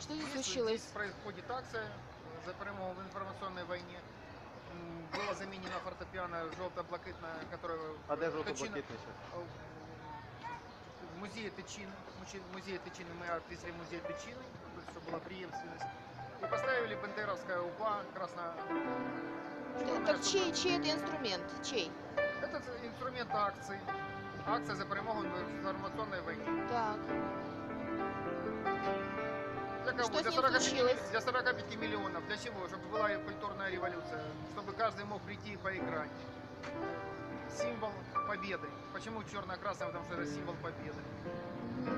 Что случилось? Здесь происходит акция за перемогу в информационной войне. М, Была заменена фортепиано желто-блакитная, которая... А де Тичина- жовто-блакитний ще? э, В музее Тычины. Музей Тычины мы отвезли в музей Тычины, чтобы была преемственность. И поставили бандеровская упа красно... Так чей, чей это инструмент? Чей? Это инструмент акции. Акция за перемогу в информационной войне. Так. Для кого? Что с для, ним 45, случилось? для 45 миллионов. Для чего? Чтобы была культурная революция. Чтобы каждый мог прийти и поиграть. Символ победы. Почему черно-красный? Потому что это символ победы. Ну,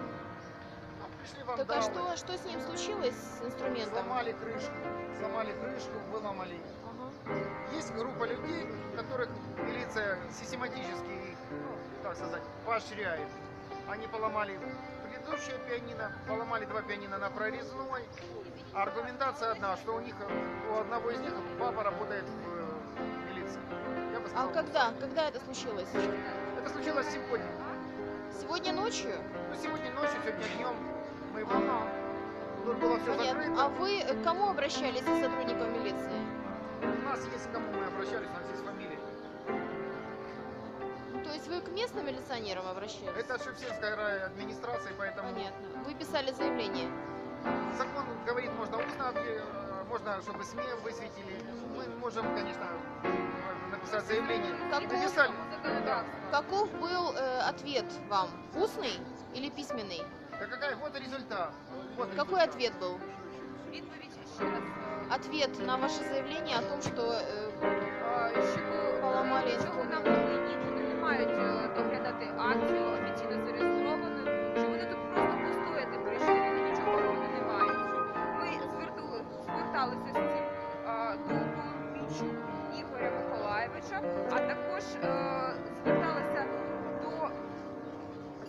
пришли Так а что, что с ним случилось с инструментом? сломали крышку. Сломали крышку, выломали. Ага. Есть группа людей, которых милиция систематически, ну, так сказать, поощряет. Они поломали предыдущее пианино, поломали два пианино на прорезной. А аргументация одна, что у них, у одного из них папа работает в э, милиции. А когда? Когда это случилось? Это случилось сегодня. Сегодня ночью? Ну, сегодня ночью, сегодня днем мы Ага. тут было все Понятно. закрыто. А вы к кому обращались из сотрудников милиции? У нас есть кому есть вы к местным милиционерам обращались? Это Шевченская райадминистрация, поэтому Понятно. Вы писали заявление. Закон говорит, можно устно, э, можно, чтобы СМИ высветили. Мы можем, конечно, написать заявление. Каков- Написали. Да. Каков был э, ответ вам? Устный или письменный? Да какая, вот результат. Вот Какой результат. ответ был? Ответ на ваше заявление о том, что Коломійчук Ігоря Миколаєвича, а також е, зверталися до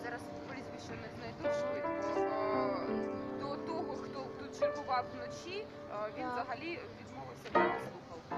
зараз прізвище не знайду швидко. е, До того, хто тут чергував вночі, е, він взагалі відмовився брати слухавку.